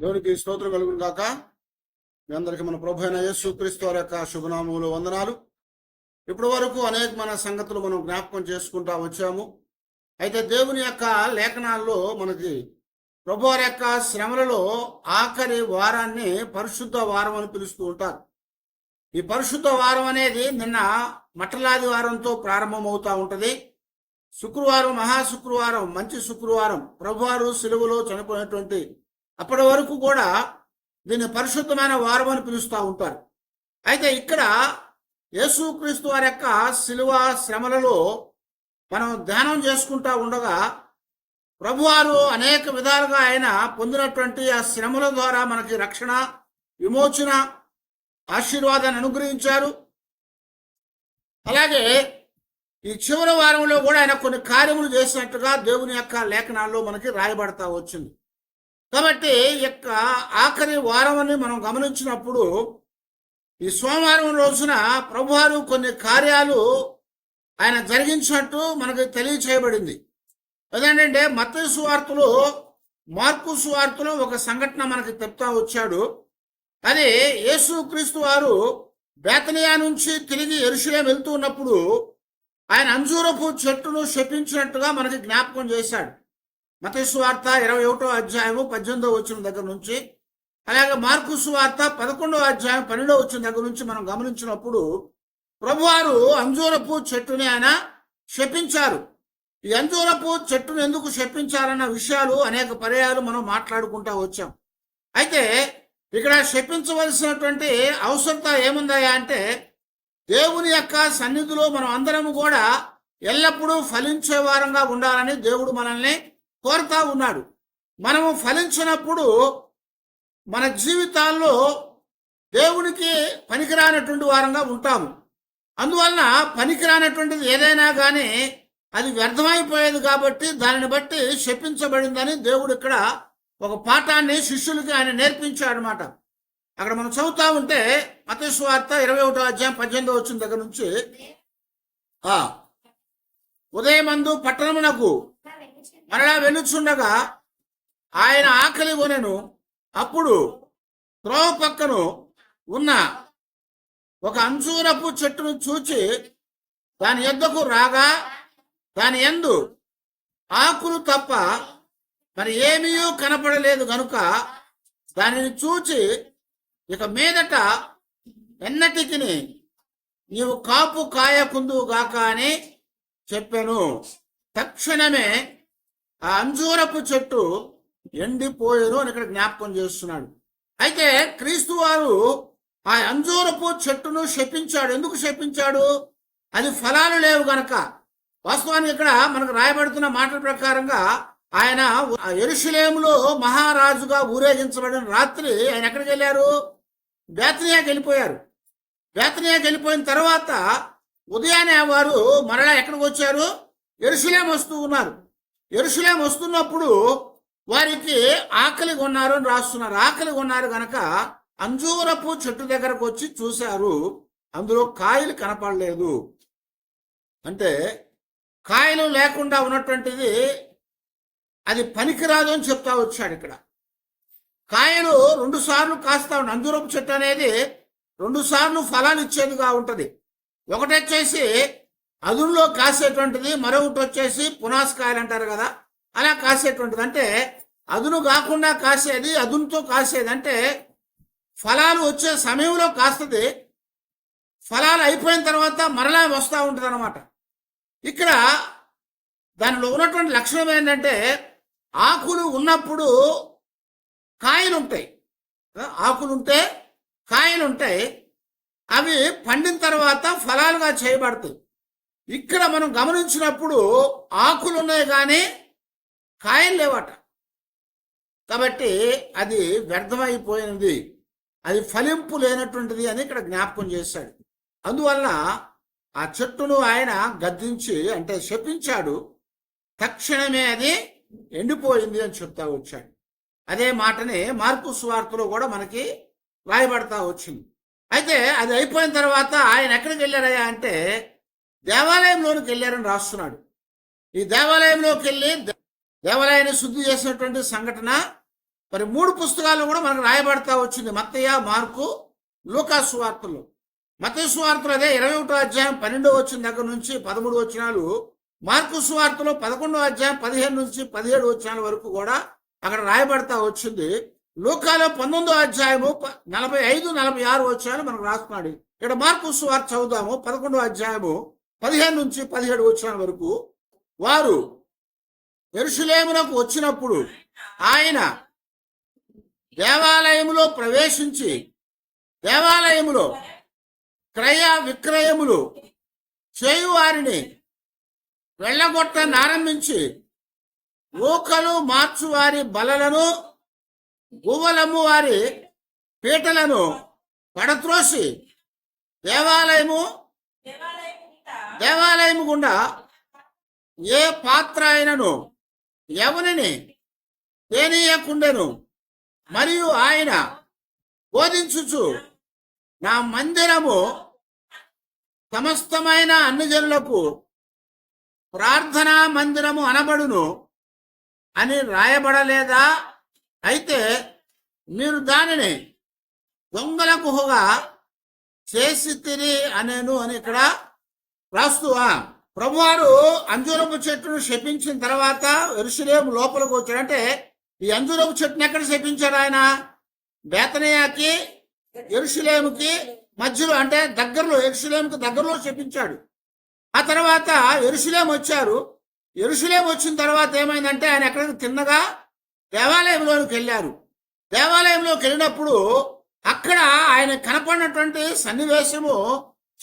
దేవునికి స్తోత్రం కలుగును కాక మీ అందరికి మన ప్రభు అయిన యేసుక్రీస్తు వారి యొక్క శుభనామములు వందనాలు. ఇప్పటి వరకు అనేకమైన సంగతులు మనం జ్ఞాపకం చేసుకుంటా వచ్చాము. అయితే దేవుని యొక్క లేఖనాల్లో మనకి ప్రభు వారి యొక్క శ్రమలలో ఆఖరి వారాన్ని పరిశుద్ధ వారం అని పిలుస్తూ ఉంటారు. ఈ పరిశుద్ధ వారం అనేది నిన్న మట్టలాది వారంతో ప్రారంభమవుతా ఉంటుంది. శుక్రవారం మహా శుక్రవారం మంచి శుక్రవారం ప్రభువారు సెలవులో చనిపోయినటువంటి అప్పటి వరకు కూడా దీన్ని పరిశుద్ధమైన వారం అని పిలుస్తూ ఉంటారు. అయితే ఇక్కడ యేసుక్రీస్తు వారి యొక్క శిలువ శ్రమలలో మనం ధ్యానం చేసుకుంటా ఉండగా ప్రభువారు అనేక విధాలుగా ఆయన పొందినటువంటి ఆ శ్రమల ద్వారా మనకి రక్షణ విమోచన ఆశీర్వాదాన్ని అనుగ్రహించారు. అలాగే ఈ చివరి వారంలో కూడా ఆయన కొన్ని కార్యములు చేసినట్టుగా దేవుని యొక్క లేఖనాల్లో మనకి రాయబడతా వచ్చింది. కాబట్టి యొక్క ఆఖరి వారం అని మనం గమనించినప్పుడు ఈ సోమవారం రోజున ప్రభువారు కొన్ని కార్యాలు ఆయన జరిగించినట్టు మనకి తెలియచేయబడింది. అదేంటంటే మత సువార్తలు మార్పు సువార్తలు ఒక సంఘటన మనకి చెప్తా వచ్చాడు. అది యేసుక్రీస్తు వారు బేతనియా నుంచి తిరిగి ఎరుషులేం వెళ్తూ ఉన్నప్పుడు ఆయన అంజూరపు చెట్టును శపించినట్టుగా మనకి జ్ఞాపకం చేశాడు. మతస్వార్త ఇరవై ఒకటో అధ్యాయము పద్దెనిమిదో వచ్చిన దగ్గర నుంచి అలాగే మార్కు సువార్త పదకొండో అధ్యాయం పన్నెండో వచ్చిన దగ్గర నుంచి మనం గమనించినప్పుడు ప్రభువారు అంజూరపు చెట్టుని ఆయన శపించారు. ఈ అంజూరపు చెట్టును ఎందుకు శపించారన్న విషయాలు అనేక పర్యాలు మనం మాట్లాడుకుంటా వచ్చాం. అయితే ఇక్కడ శపించవలసినటువంటి అవసరత ఏముందయ్యా అంటే దేవుని యొక్క సన్నిధిలో మనం అందరం కూడా ఎల్లప్పుడూ ఫలించే వారంగా ఉండాలని దేవుడు మనల్ని కోరుతా ఉన్నాడు. మనము ఫలించినప్పుడు మన జీవితాల్లో దేవునికి పనికిరానటువంటి వారంగా ఉంటాము. అందువలన పనికిరానటువంటిది ఏదైనా కానీ అది వ్యర్థమైపోయేది కాబట్టి దానిని బట్టి శపించబడిందని దేవుడు ఇక్కడ ఒక పాఠాన్ని శిష్యులకి ఆయన నేర్పించాడు అనమాట అక్కడ మనం చదువుతా ఉంటే మతస్వార్త ఇరవై ఒకటో అధ్యాయం పద్దెనిమిదో వచ్చిన దగ్గర నుంచి ఉదయమందు పట్టణమునకు మరలా వెలుచుండగా ఆయన ఆకలి కొనెను. అప్పుడు త్రోవ పక్కను ఉన్న ఒక అంజూరపు చెట్టును చూచి దాని ఎద్దకు రాగా దాని ఎందు ఆకులు తప్ప మరి ఏమీ కనపడలేదు గనుక దానిని చూచి ఇక మీదట ఎన్నటికి నీవు కాపు కాయకుందువు గాక అని చెప్పాను. తక్షణమే ఆ అంజూరపు చెట్టు ఎండిపోయేను అని ఇక్కడ జ్ఞాపకం చేస్తున్నాడు. అయితే క్రీస్తు వారు ఆ అంజూరపు చెట్టును శపించాడు. ఎందుకు శపించాడు? అది ఫలాలు లేవు గనక. వాస్తవానికి ఇక్కడ మనకు రాయబడుతున్న మాటల ప్రకారంగా ఆయన ఎరుషులేములో మహారాజుగా ఊరేగించబడిన రాత్రి ఆయన ఎక్కడికి వెళ్ళారు? బేతనియాకి వెళ్ళిపోయారు. బేతనియాకి వెళ్ళిపోయిన తర్వాత ఉదయాన్నే వారు మరలా ఎక్కడికి వచ్చారు? ఎరుషులేం వస్తూ ఉన్నారు. ఎరుసలేం వస్తున్నప్పుడు వారికి ఆకలి కొన్నారు అని రాస్తున్నారు. ఆకలి కొన్నారు గనక అంజూరపు చెట్టు దగ్గరకు వచ్చి చూశారు. అందులో కాయలు కనపడలేదు. అంటే కాయలు లేకుండా ఉన్నటువంటిది అది పనికిరాదు అని చెప్తా వచ్చాడు ఇక్కడ. కాయలు రెండు సార్లు కాస్తా ఉంది అంజూరపు చెట్టు అనేది రెండు సార్లు ఫలాలు ఇచ్చేదిగా ఉంటది. ఒకటొచ్చేసి వచ్చేసి కాసేటువంటిది మరొకటి వచ్చేసి పునాస్కాయలు అంటారు కదా అలా కాసేటువంటిది. అంటే అదును కాకుండా కాసేది అదునుతో కాసేది. అంటే ఫలాలు వచ్చే సమయంలో కాస్తుంది ఫలాలు అయిపోయిన తర్వాత మరలా వస్తూ ఉంటుంది అనమాట ఇక్కడ దానిలో ఉన్నటువంటి లక్షణం ఏంటంటే ఆకులు ఉన్నప్పుడు కాయలు ఉంటాయి ఆకులు ఉంటే కాయలు ఉంటాయి అవి పండిన తర్వాత ఫలాలుగా చేయబడతాయి. ఇక్కడ మనం గమనించినప్పుడు ఆకులు ఉన్నాయి కానీ కాయలు లేవట. కాబట్టి అది వ్యర్థమైపోయినది అది ఫలింపు లేనటువంటిది అని ఇక్కడ జ్ఞాపకం చేశాడు. అందువలన ఆ చెట్టును ఆయన గద్దించి అంటే శపించాడు. తక్షణమే అది ఎండిపోయింది అని చెప్తా వచ్చాడు. అదే మాటని మార్పు స్వార్థలో కూడా మనకి రాయబడతా వచ్చింది. అయితే అది అయిపోయిన తర్వాత ఆయన ఎక్కడికి వెళ్ళారయ్యా అంటే దేవాలయంలోనికి వెళ్ళారని రాస్తున్నాడు. ఈ దేవాలయంలోకి వెళ్ళి దేవాలయాన్ని శుద్ధి చేసినటువంటి సంఘటన మరి మూడు పుస్తకాలు కూడా మనకు రాయబడతా వచ్చింది. మత్తయ్య మార్కు లూకా సువార్తలు మత్తయ్య సువార్తలు అదే ఇరవై ఒకటో అధ్యాయం పన్నెండో వచ్చిన దగ్గర నుంచి పదమూడు వచ్చినాలు మార్కు సువార్తలో పదకొండో అధ్యాయం పదిహేను నుంచి పదిహేడు వచ్చినాల వరకు కూడా అక్కడ రాయబడతా వచ్చింది. లోకాలో పంతొమ్మిదో అధ్యాయము ప- నలభై ఐదు నలభై ఆరు వచ్చాయని మనకు రాస్తున్నాడు. ఇక్కడ మార్కు సువార్త చదువుదాము. పదకొండో అధ్యాయము పదిహేను నుంచి పదిహేడు వచ్చిన వరకు వారు ఎరుషులేమునకు వచ్చినప్పుడు ఆయన దేవాలయములో ప్రవేశించి దేవాలయములో క్రయ విక్రయములు చేయువారిని వెళ్ళగొట్టనారంభించి ఊకలు మార్చువారి బలలను గువ్వలమ్ము వారి పీటలను పడత్రోసి దేవాలయము దేవాలయము గుండా ఏ పాత్ర అయినను ఎవరిని తేనీయకుండెను మరియు ఆయన బోధించుచు నా మందిరము సమస్తమైన అన్ని జనులకు ప్రార్థనా మందిరము అనబడును అని రాయబడలేదా? అయితే మీరు దానిని దొంగల గుహగా చేసి తిరి అనేను అని ఇక్కడ రాస్తువా? ప్రభువారు అంజూరపు చెట్టును శపించిన తర్వాత ఎరుసలేం లోపలికి వచ్చాడు అంటే ఈ అంజూరపు చెట్టును ఎక్కడ శపించాడు ఆయన? బేతనయాకి ఎరుసలేముకి మధ్యలో అంటే దగ్గరలో ఎరుసలేముకి దగ్గరలో శపించాడు. ఆ తర్వాత ఎరుసలేం వచ్చారు. ఎరుసలేం వచ్చిన తర్వాత ఏమైందంటే ఆయన ఎక్కడికి తిన్నగా దేవాలయంలోనికి వెళ్ళారు. దేవాలయంలోకి వెళ్ళినప్పుడు అక్కడ ఆయన కనపడినటువంటి సన్నివేశము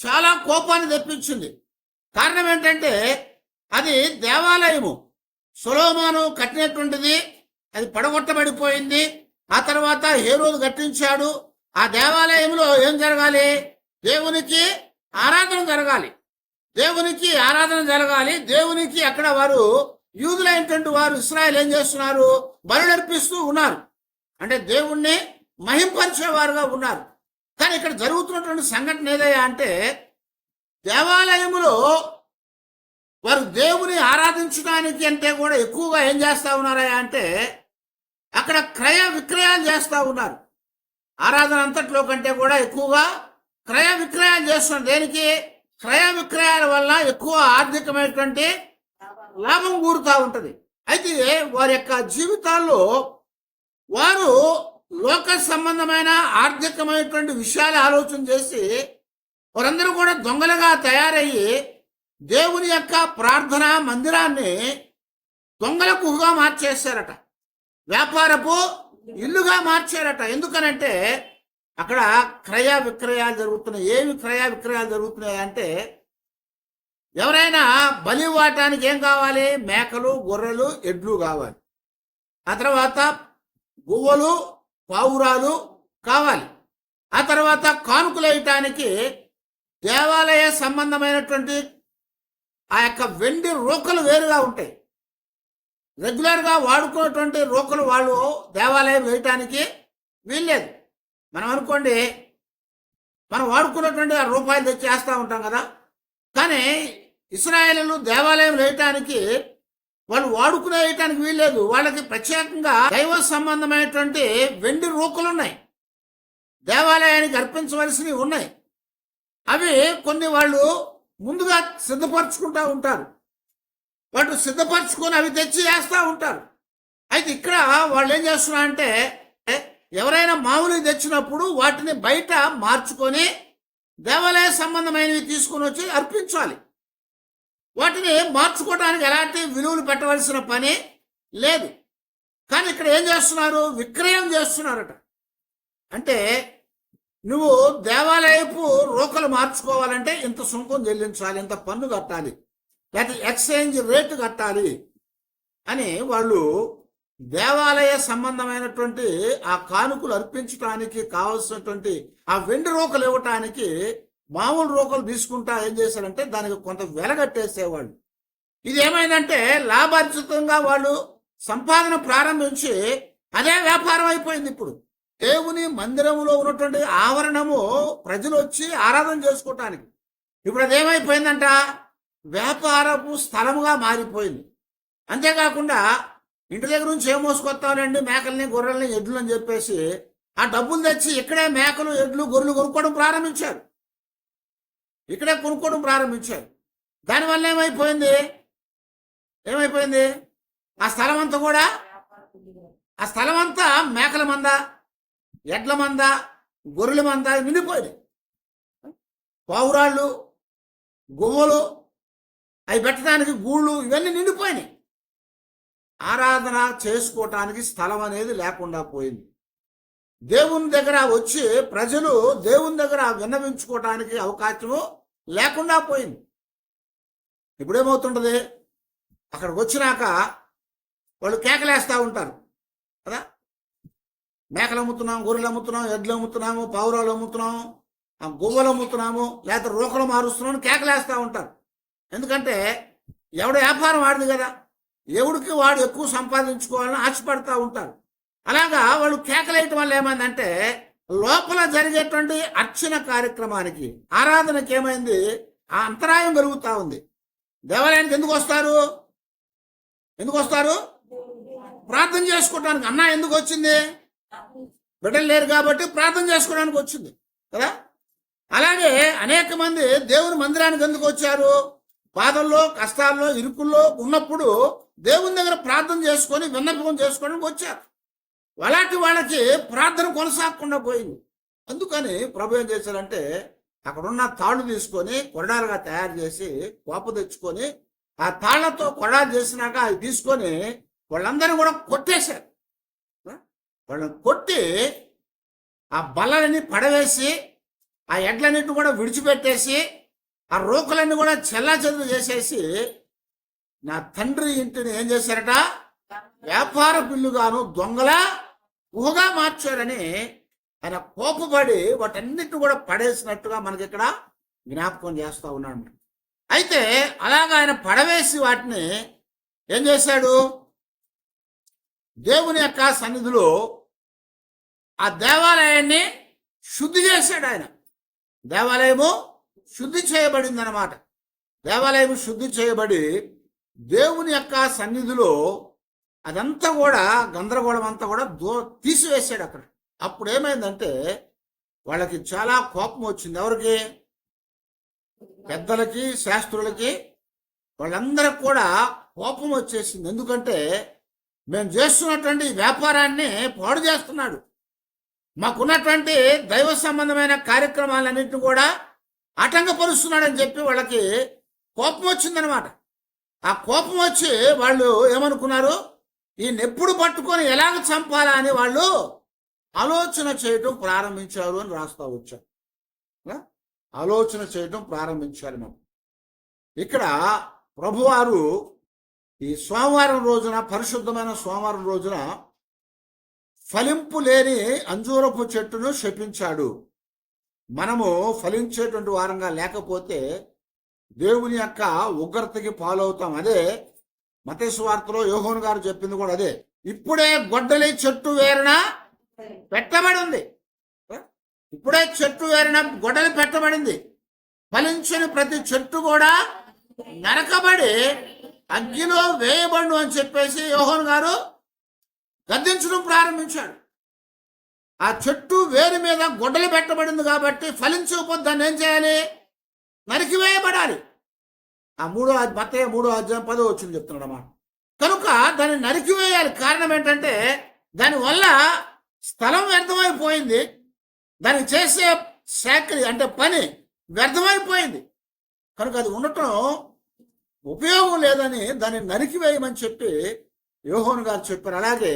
చాలా కోపాన్ని తెప్పించింది. కారణం ఏంటంటే అది దేవాలయము. సులోమాను కట్టినటువంటిది అది పడగొట్టబడిపోయింది. ఆ తర్వాత హేరోదు కట్టించాడు. ఆ దేవాలయంలో ఏం జరగాలి? దేవునికి ఆరాధన జరగాలి. దేవునికి ఆరాధన జరగాలి. దేవునికి అక్కడ వారు యూదులైనటువంటి వారు ఇస్రాయల్ ఏం చేస్తున్నారు? బరుడర్పిస్తూ ఉన్నారు. అంటే దేవుణ్ణి మహింపరిచేవారుగా ఉన్నారు. కానీ ఇక్కడ జరుగుతున్నటువంటి సంఘటన ఏదయ్యా అంటే దేవాలయములో వారు దేవుని ఆరాధించడానికి అంటే కూడా ఎక్కువగా ఏం చేస్తూ ఉన్నారయ్యా అంటే అక్కడ క్రయ విక్రయాలు చేస్తూ ఉన్నారు. ఆరాధన అంతట్లో కంటే కూడా ఎక్కువగా క్రయ విక్రయాలు చేస్తున్నారు. దేనికి? క్రయ విక్రయాల వల్ల ఎక్కువ ఆర్థికమైనటువంటి లాభం కూరుతూ ఉంటుంది. అయితే వారి యొక్క జీవితాల్లో వారు లోక సంబంధమైన ఆర్థికమైనటువంటి విషయాలు ఆలోచన చేసి వారందరూ కూడా దొంగలుగా తయారయ్యి దేవుని యొక్క ప్రార్థన మందిరాన్ని దొంగల కుహగా మార్చేశారట. వ్యాపారపు ఇల్లుగా మార్చారట. ఎందుకనంటే అక్కడ క్రయ విక్రయాలు జరుగుతున్నాయి. ఏమి క్రయ విక్రయాలు జరుగుతున్నాయి అంటే ఎవరైనా బలి ఇవ్వటానికి ఏం కావాలి? మేకలు గొర్రెలు ఎడ్లు కావాలి. ఆ తర్వాత గువ్వలు పావురాలు కావాలి. ఆ తర్వాత కానుకలేయటానికి దేవాలయ సంబంధమైనటువంటి ఆ యొక్క వెండి రోకలు వేరుగా ఉంటాయి. రెగ్యులర్గా వాడుకున్నటువంటి రోకలు వాళ్ళు దేవాలయం వేయటానికి వీల్లేదు. మనం అనుకోండి మనం వాడుకున్నటువంటి ఆ రూపాయలు తెచ్చి వేస్తూ ఉంటాం కదా. కానీ ఇస్రాయేలు దేవాలయం వేయటానికి వాళ్ళు వాడుకునేయటానికి వీల్లేదు. వాళ్ళకి ప్రత్యేకంగా దైవ సంబంధమైనటువంటి వెండి రూకులు ఉన్నాయి. దేవాలయానికి అర్పించవలసినవి ఉన్నాయి. అవి కొన్ని వాళ్ళు ముందుగా సిద్ధపరచుకుంటూ ఉంటారు. వాళ్ళు సిద్ధపరచుకొని అవి తెచ్చి వేస్తూ ఉంటారు. అయితే ఇక్కడ వాళ్ళు ఏం చేస్తున్నారు అంటే ఎవరైనా మామూలు తెచ్చినప్పుడు వాటిని బయట మార్చుకొని దేవాలయ సంబంధమైనవి తీసుకొని వచ్చి అర్పించాలి. వాటిని మార్చుకోవడానికి ఎలాంటి విలువలు పెట్టవలసిన పని లేదు. కానీ ఇక్కడ ఏం చేస్తున్నారు? విక్రయం చేస్తున్నారట. అంటే నువ్వు దేవాలయపు రోకలు మార్చుకోవాలంటే ఇంత సుంకం చెల్లించాలి ఇంత పన్ను కట్టాలి లేకపోతే ఎక్స్చేంజ్ రేటు కట్టాలి అని వాళ్ళు దేవాలయ సంబంధమైనటువంటి ఆ కానుకలు అర్పించడానికి కావలసినటువంటి ఆ వెండి రోకలు ఇవ్వటానికి మామూలు రోకలు తీసుకుంటా ఏం చేశారంటే దానికి కొంత వెలగట్టేసేవాళ్ళు ఇది ఏమైందంటే లాభార్జితంగా వాళ్ళు సంపాదన ప్రారంభించి అదే వ్యాపారం అయిపోయింది ఇప్పుడు. దేవుని మందిరంలో ఉన్నటువంటి ఆవరణము ప్రజలు వచ్చి ఆరాధన చేసుకోవటానికి. ఇప్పుడు అదేమైపోయిందంట వ్యాపారపు స్థలముగా మారిపోయింది. అంతేకాకుండా ఇంటి దగ్గర నుంచి ఏం మోసుకొస్తానండి మేకల్ని గొర్రెల్ని ఎడ్లు అని చెప్పేసి ఆ డబ్బులు తెచ్చి ఇక్కడే మేకలు ఎడ్లు గొర్రెలు కొనుక్కోవడం ప్రారంభించారు. ఇక్కడే కొనుక్కోవడం ప్రారంభించారు. దానివల్ల ఏమైపోయింది? ఏమైపోయింది? ఆ స్థలం అంతా కూడా ఆ స్థలం అంతా మేకల మంద ఎడ్ల మంద గొర్రెల మంద నిండిపోయింది పావురాళ్ళు గువ్వలు అవి పెట్టడానికి గూళ్ళు ఇవన్నీ నిండిపోయినాయి. ఆరాధన చేసుకోవటానికి స్థలం అనేది లేకుండా పోయింది. దేవుని దగ్గర వచ్చి ప్రజలు దేవుని దగ్గర విన్నవించుకోవటానికి అవకాశము లేకుండా పోయింది. ఇప్పుడేమవుతుంటది? అక్కడికి వచ్చినాక వాళ్ళు కేకలేస్తూ ఉంటారు. కదా? మేకలు అమ్ముతున్నాం గొర్రెలు అమ్ముతున్నాం ఎడ్లు అమ్ముతున్నాము పావురాలు అమ్ముతున్నాము ఆ గువ్వలు అమ్ముతున్నాము లేకపోతే రూకలు మారుస్తున్నాము కేకలేస్తూ ఉంటారు. ఎందుకంటే ఎవడ వ్యాపారం వాడిది కదా. ఎవడికి వాడు ఎక్కువ సంపాదించుకోవాలని ఆశపడతా ఉంటారు. అలాగా వాళ్ళు కేకలేయటం వల్ల ఏమైందంటే లోపల జరిగేటువంటి అర్చన కార్యక్రమానికి ఆరాధనకి ఏమైంది? ఆ అంతరాయం పెరుగుతూ ఉంది. దేవాలయానికి ఎందుకు వస్తారు? ఎందుకు వస్తారు? ప్రార్థన చేసుకోవడానికి అన్న ఎందుకు వచ్చింది? బిడ్డలు లేరు కాబట్టి ప్రార్థన చేసుకోవడానికి వచ్చింది కదా? అలాగే అనేక మంది దేవుని మందిరానికి ఎందుకు వచ్చారు? బాధల్లో కష్టాల్లో ఇరుకుల్లో ఉన్నప్పుడు దేవుని దగ్గర ప్రార్థన చేసుకొని విన్నపం చేసుకోవడానికి వచ్చారు. అలాంటి వాళ్ళకి ప్రార్థన కొనసాగకుండా పోయింది. అందుకని ప్రభు ఏం చేశారంటే అక్కడున్న తాళ్ళు తీసుకొని కొరడాలుగా తయారు చేసి కోప తెచ్చుకొని ఆ తాళ్ళతో కొరడాలు చేసినాక అవి తీసుకొని వాళ్ళందరూ కూడా కొట్టేశారు. వాళ్ళని కొట్టి ఆ బల్లలన్నీ పడవేసి ఆ ఎడ్లన్నిటిని కూడా విడిచిపెట్టేసి ఆ రోకలన్నీ కూడా చెల్లా చేసేసి నా తండ్రి ఇంటిని ఏం చేశారట? వ్యాపార బిల్లుగాను దొంగల ఊహగా మార్చారని ఆయన కోపపడి వాటన్నిటిని కూడా పడేసినట్టుగా మనకి ఇక్కడ జ్ఞాపకం చేస్తూ ఉన్నాడు. అయితే అలాగా ఆయన పడవేసి వాటిని ఏం చేశాడు? దేవుని యొక్క సన్నిధిలో ఆ దేవాలయాన్ని శుద్ధి చేశాడు ఆయన. దేవాలయము శుద్ధి చేయబడింది అనమాట దేవాలయం శుద్ధి చేయబడి దేవుని యొక్క సన్నిధిలో అదంతా కూడా గందరగోళం అంతా కూడా దో తీసివేశాడు అక్కడ అప్పుడు ఏమైందంటే వాళ్ళకి చాలా కోపం వచ్చింది. ఎవరికి? పెద్దలకి శాస్త్రులకి. వాళ్ళందరికి కూడా కోపం వచ్చేసింది. ఎందుకంటే మేము చేస్తున్నటువంటి ఈ వ్యాపారాన్ని పాడు చేస్తున్నాడు. మాకున్నటువంటి దైవ సంబంధమైన కార్యక్రమాలన్నింటినీ కూడా ఆటంకపరుస్తున్నాడని చెప్పి వాళ్ళకి కోపం వచ్చిందనమాట. ఆ కోపం వచ్చి వాళ్ళు ఏమనుకున్నారు? ఈ నెప్పుడు పట్టుకొని ఎలాగ చంపాలా అని వాళ్ళు ఆలోచన చేయటం ప్రారంభించారు అని రాస్తా వచ్చారు. ఆలోచన చేయటం ప్రారంభించారు మనం. ఇక్కడ ప్రభువారు ఈ సోమవారం రోజున పరిశుద్ధమైన సోమవారం రోజున ఫలింపు లేని అంజూరపు చెట్టును శపించాడు. మనము ఫలించేటువంటి వారంగా లేకపోతే దేవుని యొక్క ఉగ్రతకి పాలవుతాం. అదే మతేశ్వార్తలో యోహోన్ గారు చెప్పింది కూడా అదే. ఇప్పుడే గొడ్డలి చెట్టు వేరున పెట్టబడి ఉంది ఇప్పుడే చెట్టు వేరిన గొడ్డలి పెట్టబడింది. ఫలించని ప్రతి చెట్టు కూడా నరకబడి అగ్గిలో వేయబడు అని చెప్పేసి యోహోన్ గారు గద్దించడం ప్రారంభించాడు. ఆ చెట్టు వేరు మీద గొడ్డలు పెట్టబడింది కాబట్టి ఫలించకపోతే దాన్ని ఏం చేయాలి? నరికివేయబడాలి ఆ మూడో అధ్యాయం మత్తయ్య మూడో అధ్యాయం పదో వచ్చింది చెప్తున్నాడు అన్నమాట కనుక దాన్ని నరికివేయాలి కారణం ఏంటంటే దానివల్ల స్థలం వ్యర్థమైపోయింది. దాన్ని చేసే శాఖరి అంటే పని వ్యర్థమైపోయింది. కనుక అది ఉండటం ఉపయోగం లేదని దాన్ని నరికివేయమని చెప్పి యోహోన్ గారు చెప్పారు. అలాగే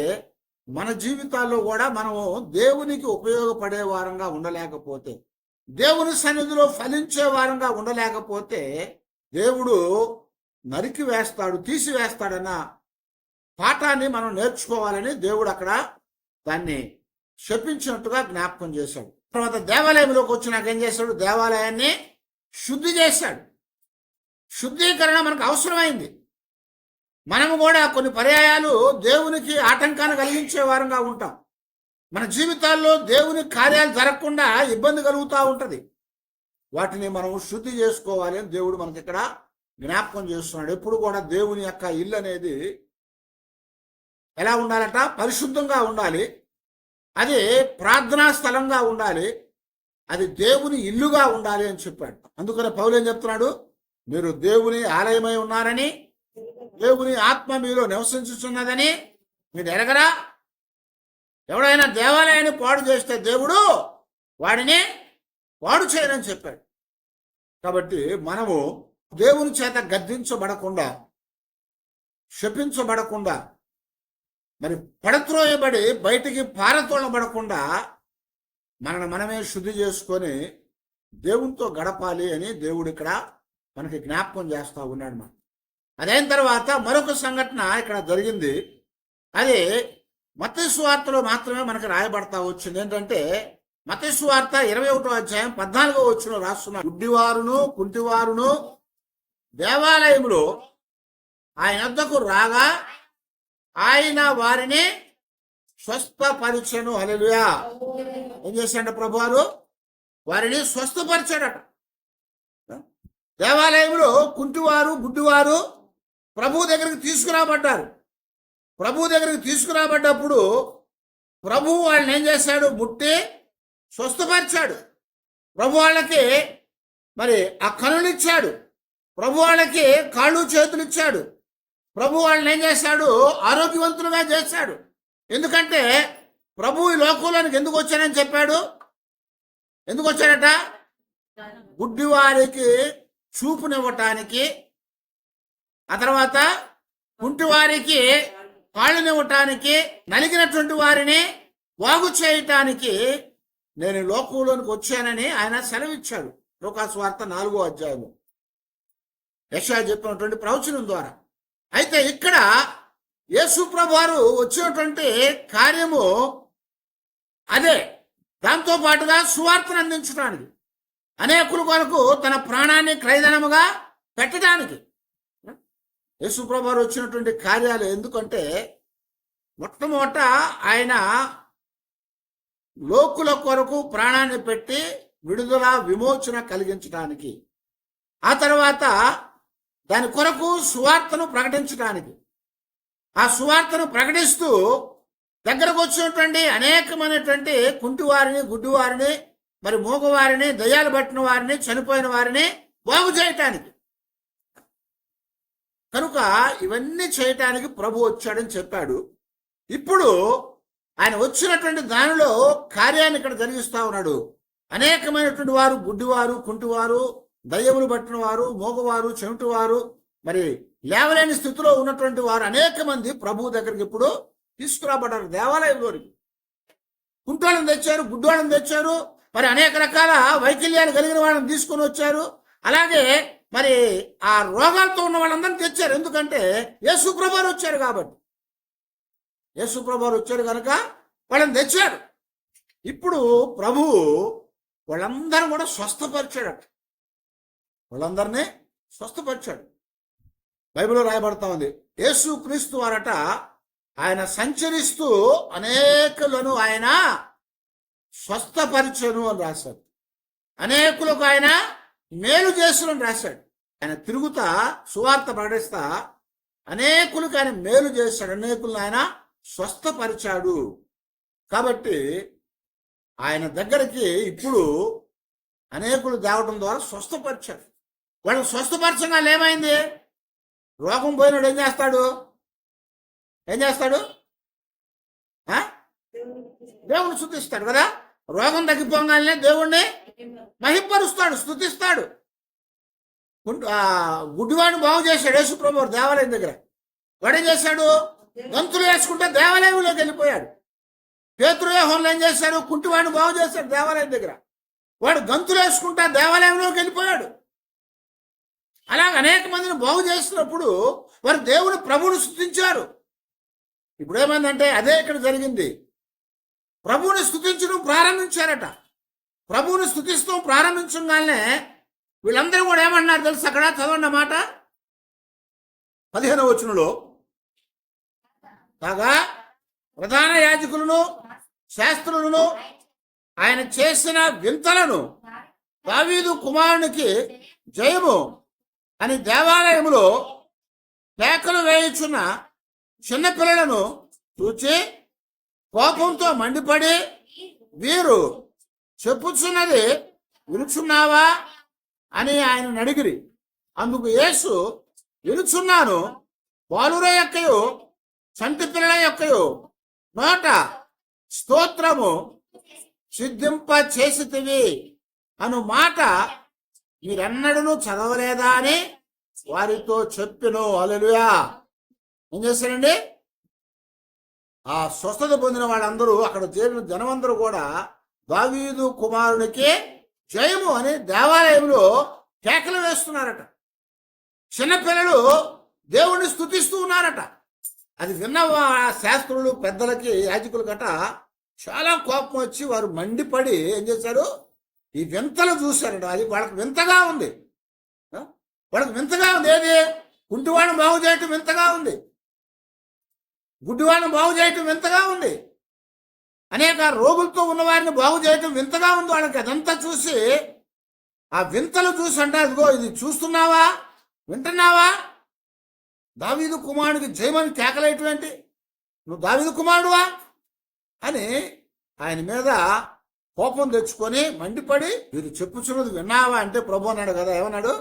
మన జీవితాల్లో కూడా మనము దేవునికి ఉపయోగపడే వారంగా ఉండలేకపోతే దేవుని సన్నిధిలో ఫలించే వారంగా ఉండలేకపోతే దేవుడు నరికి వేస్తాడు తీసివేస్తాడన్న పాఠాన్ని మనం నేర్చుకోవాలని దేవుడు అక్కడ దాన్ని శపించినట్టుగా జ్ఞాపకం చేశాడు. తర్వాత దేవాలయంలోకి వచ్చినాక ఏం చేశాడు? దేవాలయాన్ని శుద్ధి చేశాడు. శుద్ధీకరణ మనకు అవసరమైంది. మనము కూడా కొన్ని పర్యాయాలు దేవునికి ఆటంకాన్ని కలిగించే వారంగా ఉంటాం. మన జీవితాల్లో దేవుని కార్యాలు జరగకుండా ఇబ్బంది కలుగుతూ ఉంటుంది. వాటిని మనం శుద్ధి చేసుకోవాలి అని దేవుడు మనకి ఇక్కడ జ్ఞాపకం చేస్తున్నాడు. ఎప్పుడు కూడా దేవుని యొక్క ఇల్లు అనేది ఎలా ఉండాలంట? పరిశుద్ధంగా ఉండాలి. అది ప్రార్థనా స్థలంగా ఉండాలి. అది దేవుని ఇల్లుగా ఉండాలి అని చెప్పాడు. అందుకనే పౌలు ఏం చెప్తున్నాడు? మీరు దేవుని ఆలయమై ఉన్నారని దేవుని ఆత్మ మీలో నివసించుతున్నదని మీరు ఎరగరా? ఎవడైనా దేవాలయాన్ని పాడు చేస్తే దేవుడు వాడిని వాడు చేయనని చెప్పాడు. కాబట్టి మనము దేవుని చేత గద్దించబడకుండా శపించబడకుండా మరి పడత్రోయబడి బయటికి పారతోళబడకుండా మనను మనమే శుద్ధి చేసుకొని దేవునితో గడపాలి అని దేవుడు ఇక్కడ మనకి జ్ఞాపకం చేస్తూ ఉన్నాడు మనం అదైన తర్వాత మరొక సంఘటన ఇక్కడ జరిగింది. అది మతస్వార్తలో మాత్రమే మనకి రాయబడతా వచ్చింది. ఏంటంటే మతస్వార్త ఇరవై ఒకటో అధ్యాయం పద్నాలుగో వచ్చిన రాస్తున్న గుడ్డివారును కుంటివారును దేవాలయంలో ఆయన వద్దకు రాగా ఆయన వారిని స్వస్థపరిచను. హల్లెలూయా. ఏం చేశాడు ప్రభువారు? వారిని స్వస్థపరిచాడట. దేవాలయంలో కుంటివారు గుడ్డివారు ప్రభు దగ్గరికి తీసుకురాబడ్డారు. ప్రభు దగ్గరికి తీసుకురాబడ్డప్పుడు ప్రభు వాళ్ళని ఏం చేశాడు? ముట్టి స్వస్థపరిచాడు. ప్రభు వాళ్ళకి మరి ఆ కనులు ఇచ్చాడు ప్రభు వాళ్ళకి కాళ్ళు చేతులు ఇచ్చాడు ప్రభు వాళ్ళని ఏం చేశాడు? ఆరోగ్యవంతులుగా చేశాడు. ఎందుకంటే ప్రభు ఈ లోకంలోనికి ఎందుకు వచ్చానని చెప్పాడు? ఎందుకు వచ్చాడట? గుడ్డివారికి చూపునివ్వటానికి. ఆ తర్వాత కుంటివారికి కాళ్ళనివ్వటానికి నలిగినటువంటి వారిని బాగు చేయటానికి నేను లోకంలోనికి వచ్చానని ఆయన సెలవిచ్చాడు. లోకాస్వార్త నాలుగో అధ్యాయము. యశా చెప్పినటువంటి ప్రవచనం ద్వారా. అయితే ఇక్కడ యేసుప్రభు వారు వచ్చినటువంటి కార్యము అదే. దాంతో పాటుగా సువార్తను అందించడానికి. అనేకుల కొరకు తన ప్రాణాన్ని క్రైదనముగా పెట్టడానికి. యేసుప్రభు వారు వచ్చినటువంటి కార్యాలు ఎందుకంటే మొట్టమొదట ఆయన లోకుల కొరకు ప్రాణాన్ని పెట్టి విడుదల విమోచన కలిగించడానికి. ఆ తర్వాత దాని కొరకు సువార్తను ప్రకటించడానికి. ఆ సువార్తను ప్రకటిస్తూ దగ్గరకు వచ్చినటువంటి అనేకమైనటువంటి కుంటివారిని గుడ్డివారిని మరి మూగవారిని దయ్యాలు పట్టిన వారిని చనిపోయిన వారిని బాగు చేయటానికి. కనుక ఇవన్నీ చేయటానికి ప్రభు వచ్చాడని చెప్పాడు. ఇప్పుడు ఆయన వచ్చినటువంటి దానిలో కార్యాన్ని ఇక్కడ జరిగిస్తా ఉన్నాడు. అనేకమైనటువంటి వారు గుడ్డివారు కుంటివారు దయ్యములు పట్టిన వారు మోగవారు చెవిటివారు మరి లేవలేని స్థితిలో ఉన్నటువంటి వారు అనేక మంది ప్రభు దగ్గరికి ఇప్పుడు తీసుకురాబడ్డారు. దేవాలయంలోనికి కుంటోళ్ళని తెచ్చారు గుడ్డోళ్ళని తెచ్చారు మరి అనేక రకాల వైకల్యాలు కలిగిన వాళ్ళని తీసుకొని వచ్చారు. అలాగే మరి ఆ రోగాలతో ఉన్న వాళ్ళందరినీ తెచ్చారు. ఎందుకంటే యేసుప్రభారు వచ్చారు కాబట్టి. యేసుప్రభారు వచ్చారు కనుక వాళ్ళని తెచ్చారు ఇప్పుడు ప్రభు వాళ్ళందరూ కూడా స్వస్థపరిచాడట. వాళ్ళందరినీ స్వస్థపరిచాడు. బైబిల్లో రాయబడతా ఉంది. యేసు క్రీస్తు వారట ఆయన సంచరిస్తూ అనేకులను ఆయన స్వస్థపరిచను అని రాశాడు. అనేకులకు ఆయన మేలు చేసును అని రాశాడు. ఆయన తిరుగుతా సువార్త ప్రకటిస్తా అనేకులకు ఆయన మేలు చేశాడు. అనేకులను ఆయన స్వస్థపరిచాడు. కాబట్టి ఆయన దగ్గరికి ఇప్పుడు అనేకులు తేవడం ద్వారా స్వస్థపరిచాడు వాళ్ళు స్వస్థపరచంగా ఏమైంది? రోగం పోయినాడు ఏం చేస్తాడు? ఏం చేస్తాడు? ఆ? దేవుణ్ణి స్థుతిస్తాడు కదా? రోగం తగ్గిపోగానే దేవుణ్ణి మహిపరుస్తాడు స్థుతిస్తాడు గుడ్- ఆ, గుడ్డివాడిని బాగు చేశాడు యేసుప్రభు దేవాలయం దగ్గర. వాడేం చేశాడు? గంతులు వేసుకుంటే దేవాలయంలోకి వెళ్ళిపోయాడు. పేతృవ్యూహంలో ఏం చేశారు? కుంటివాడిని బాగు చేశాడు దేవాలయం దగ్గర. వాడు గంతులు వేసుకుంటా దేవాలయంలోకి వెళ్ళిపోయాడు. అలాగ అనేక మందిని బాగు చేసినప్పుడు వారు దేవుని ప్రభువుని స్థుతించారు ఇప్పుడు ఏమైందంటే అదే ఇక్కడ జరిగింది. ప్రభువుని స్థుతించడం ప్రారంభించారట. ప్రభువుని స్థుతిస్తూ ప్రారంభించగానే వీళ్ళందరూ కూడా ఏమన్నారు తెలుసు అక్కడ? చదవండి మాట. పదిహేనవ వచనంలో కాగా ప్రధాన యాజకులను శాస్త్రులను ఆయన చేసిన వింతలను దావీదు కుమారునికి జయము అని దేవాలయంలో పేకలు వేయుచున్న చిన్నపిల్లలను చూచి కోపంతో మండిపడి వీరు చెప్పుచున్నది వినుచున్నావా? అని ఆయన అడిగిరి అందుకు యేసు వినుచున్నాను బాలుర యొక్కయు చంటి యొక్క నోట స్తోత్రము సిద్ధింప చేసితివి అను మాట మీరెన్నడూ చదవలేదా అని వారితో చెప్పిను. అలలుయా ఏం చేశారండి ఆ స్వస్థత పొందిన వాళ్ళందరూ అక్కడ చేరిన జనమందరూ కూడా దావీదు కుమారునికి జయము అని దేవాలయంలో కేకలు వేస్తున్నారట. చిన్నపిల్లలు దేవుణ్ణి స్థుతిస్తూ ఉన్నారట. అది విన్న శాస్త్రులు పెద్దలకి యాజకులు గట చాలా కోపం వచ్చి వారు మండిపడి ఏం చేశారు? ఈ వింతలు చూశారట. అది వాళ్ళకి వింతగా ఉంది. వాళ్ళకి వింతగా ఉంది. ఏది? కుంటివాడిని బాగు చేయటం వింతగా ఉంది. గుడ్డివాడిని బాగు చేయటం వింతగా ఉంది. అనేక రోగులతో ఉన్నవారిని బాగు చేయటం వింతగా ఉంది వాళ్ళకి. అదంతా చూసి ఆ వింతలు చూసి అంటే అదిగో ఇది చూస్తున్నావా? వింటున్నావా? దావీదు కుమారుడికి జయమని కేకలేటువంటి? నువ్వు దావీదు కుమారుడువా? అని ఆయన మీద కోపం తెచ్చుకొని మండిపడి వీరు చెప్పుచున్నది విన్నావా అంటే ప్రభు అన్నాడు కదా ఏమన్నాడు?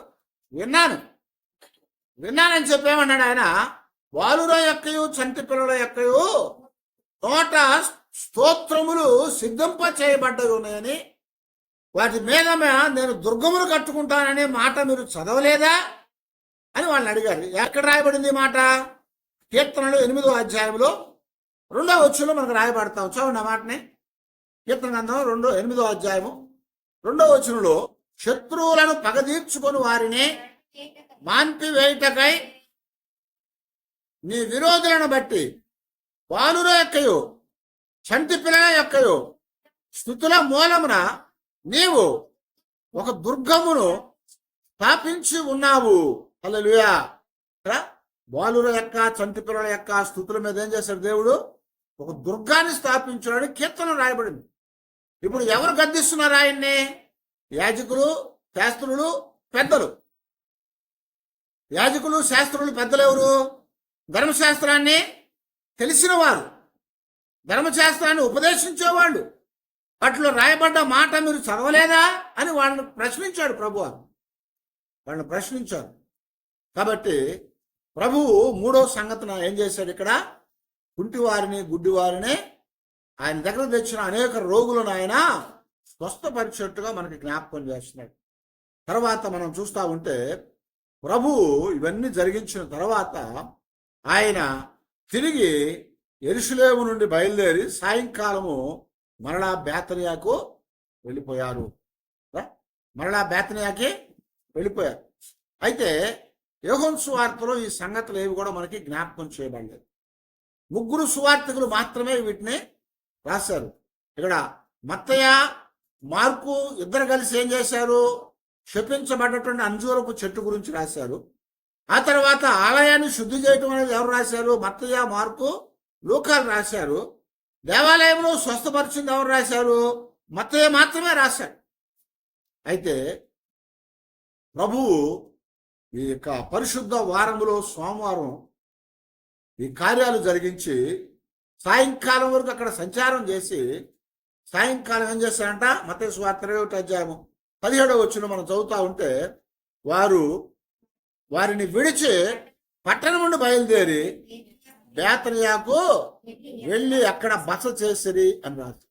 విన్నాను. విన్నానని చెప్పేమన్నాడు ఆయన? బాలుర యొక్కయు చంటి పిల్లల యొక్కయు తోట స్తోత్రములు సిద్ధింప చేయబడ్డవి ఉన్నాయని వాటి మీద నేను దుర్గములు కట్టుకుంటాననే మాట మీరు చదవలేదా? అని వాళ్ళని అడిగారు ఎక్కడ రాయబడింది మాట? కీర్తనలు ఎనిమిదో అధ్యాయంలో రెండో వచ్చులో మనకు రాయబడతాం చూడండి ఆ మాటని. కీర్తన గ్రంథం రెండో ఎనిమిదో అధ్యాయము. రెండో వచనంలో శత్రువులను పగదీర్చుకొని వారిని మాన్పివేయుటకై నీ విరోధులను బట్టి బాలుర యొక్కయు చంటి పిల్లల యొక్కయు స్థుతుల మూలమున నీవు ఒక దుర్గమును స్థాపించి ఉన్నావు. హల్లెలూయా. ఇక్కడ యొక్క చంటి పిల్లల యొక్క స్థుతుల మీద ఏం చేశాడు దేవుడు? ఒక దుర్గాన్ని స్థాపించాడు కీర్తన రాయబడింది. ఇప్పుడు ఎవరు గద్దిస్తున్నారు ఆయన్ని? యాజకులు శాస్త్రులు పెద్దలు. యాజకులు శాస్త్రులు పెద్దలు ఎవరు? ధర్మశాస్త్రాన్ని తెలిసిన వారు. ధర్మశాస్త్రాన్ని ఉపదేశించేవాళ్ళు. వాటిలో రాయబడ్డ మాట మీరు చదవలేదా అని వాళ్ళని ప్రశ్నించాడు ప్రభు వాళ్ళని ప్రశ్నించారు. కాబట్టి ప్రభువు మూడో సంగతిన ఏం చేశాడు ఇక్కడ? కుంటివారిని గుడ్డివారిని ఆయన దగ్గర తెచ్చిన అనేక రోగులను ఆయన స్వస్థపరిచేట్టుగా మనకి జ్ఞాపకం చేస్తున్నాడు. తర్వాత మనం చూస్తా ఉంటే ప్రభు ఇవన్నీ జరిగించిన తర్వాత ఆయన తిరిగి ఎరుసలేము నుండి బయలుదేరి సాయంకాలము మరలా బేతనియాకు వెళ్ళిపోయారు. మరలా బేతనియాకి వెళ్ళిపోయారు. అయితే యోహన్ సువార్తలో ఈ సంగతులు ఏవి కూడా మనకి జ్ఞాపకం చేయబడలేదు. ముగ్గురు సువార్తకులు మాత్రమే వీటిని రాశారు. ఇక్కడ మత్తయ్య మార్కు ఇద్దరు కలిసి ఏం చేశారు? శపించబడ్డటువంటి అంజూరపు చెట్టు గురించి రాశారు. ఆ తర్వాత ఆలయాన్ని శుద్ధి చేయటం అనేది ఎవరు రాశారు? మత్తయ్య మార్కు లోకాలు రాశారు. దేవాలయంలో స్వస్థపరిచింది ఎవరు రాశారు? మత్తయ్య మాత్రమే రాశారు. అయితే ప్రభువు ఈ యొక్క పరిశుద్ధ వారంలో సోమవారం ఈ కార్యాలు జరిగించి సాయంకాలం వరకు అక్కడ సంచారం చేసి సాయంకాలం ఏం చేశారంట మత స్వార్థ ఇరవై అధ్యాయము పదిహేడవ వచ్చిన మనం చదువుతా ఉంటే వారు వారిని విడిచి పట్టణం నుండి బయలుదేరి బేతనియాకు వెళ్ళి అక్కడ బస చేసిరి అని రాదు